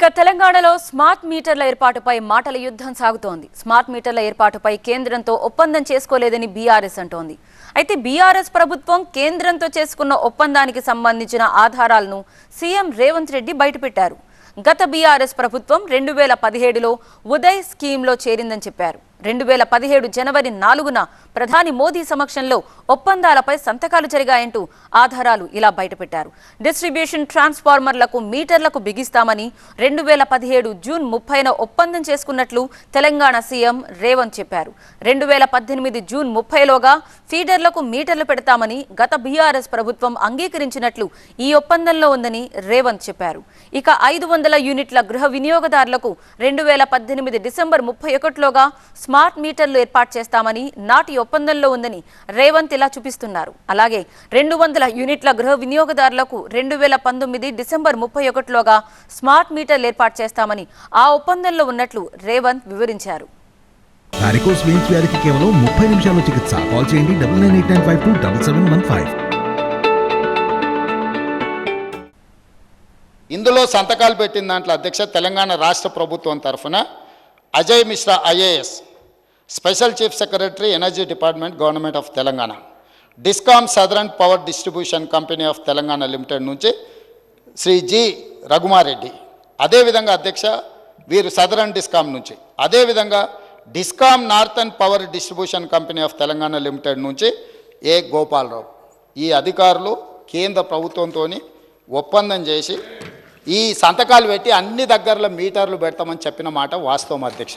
ఇక తెలంగాణలో స్మార్ట్ మీటర్ల ఏర్పాటుపై మాటల యుద్ధం సాగుతోంది. స్మార్ట్ మీటర్ల ఏర్పాటుపై కేంద్రంతో ఒప్పందం చేసుకోలేదని బీఆర్ఎస్ అంటోంది. అయితే బీఆర్ఎస్ ప్రభుత్వం కేంద్రంతో చేసుకున్న ఒప్పందానికి సంబంధించిన ఆధారాలను సీఎం రేవంత్ రెడ్డి బయటపెట్టారు. గత బీఆర్ఎస్ ప్రభుత్వం రెండు వేల పదిహేడులో ఉదయ్ స్కీమ్లో చేరిందని చెప్పారు. రెండు వేల పదిహేడు జనవరి నాలుగున ప్రధాని మోదీ సమక్షంలో ఒప్పందాలపై సంతకాలు జరిగాయంటూ ఆధారాలు ఇలా బయటపెట్టారు. డిస్ట్రిబ్యూషన్ ట్రాన్స్ఫార్మర్లకు మీటర్లకు బిగిస్తామని రెండు వేల పదిహేడు జూన్ ముప్పైన ఒప్పందం చేసుకున్నట్లు తెలంగాణ సీఎం రేవంత్ చెప్పారు. రెండు వేల పద్దెనిమిది జూన్ ముప్పైలోగా ఫీడర్లకు మీటర్లు పెడతామని గత బీఆర్ఎస్ ప్రభుత్వం అంగీకరించినట్లు ఈ ఒప్పందంలో ఉందని రేవంత్ చెప్పారు. ఇక ఐదు వందల యూనిట్ల గృహ వినియోగదారులకు రెండు వేల పద్దెనిమిది డిసెంబర్ ముప్పై ఒకటిలోగా స్మార్ట్ మీటర్లు ఏర్పాటు చేస్తామని నాటి ఒప్పందంలో ఉందని రేవంత్ ఇలా చూపిస్తున్నారు. అలాగే రెండు వందల యూనిట్ల గృహ వినియోగదారులకు రెండు వేల పంతొమ్మిది డిసెంబర్ ముప్పై ఒకటిలోగా స్మార్ట్ మీటర్లు ఏర్పాటు చేస్తామని ఆ ఒప్పందంలో ఉన్నట్లు రేవంత్ వివరించారు. వారికోస్ వెయిన్స్ వ్యాధికి కేవలం ముప్పై నిమిషాల్లో చికిత్స. కాల్ చేయండి double nine eight nine five two double seven one five. ఇందులో సంతకాలు పెట్టిన దాంట్లో అధ్యక్ష తెలంగాణ రాష్ట్ర ప్రభుత్వం తరఫున Ajay Mishra IAS special chief secretary energy department government of Telangana. DISCOM southern power distribution company of Telangana limited నుంచి శ్రీ జి రఘుమారెడ్డి. అదేవిధంగా అధ్యక్ష వీరు సదరన్ డిస్కామ్ నుంచి. అదేవిధంగా DISCOM northern power distribution company of Telangana limited నుంచి ఏ గోపాలరావు. ఈ అధికారులు కేంద్ర ప్రభుత్వంతో ఒప్పందం చేసి ఈ సంతకాలు పెట్టి అన్ని దగ్గరలో మీటర్లు పెడతామని చెప్పిన మాట వాస్తవం అధ్యక్ష.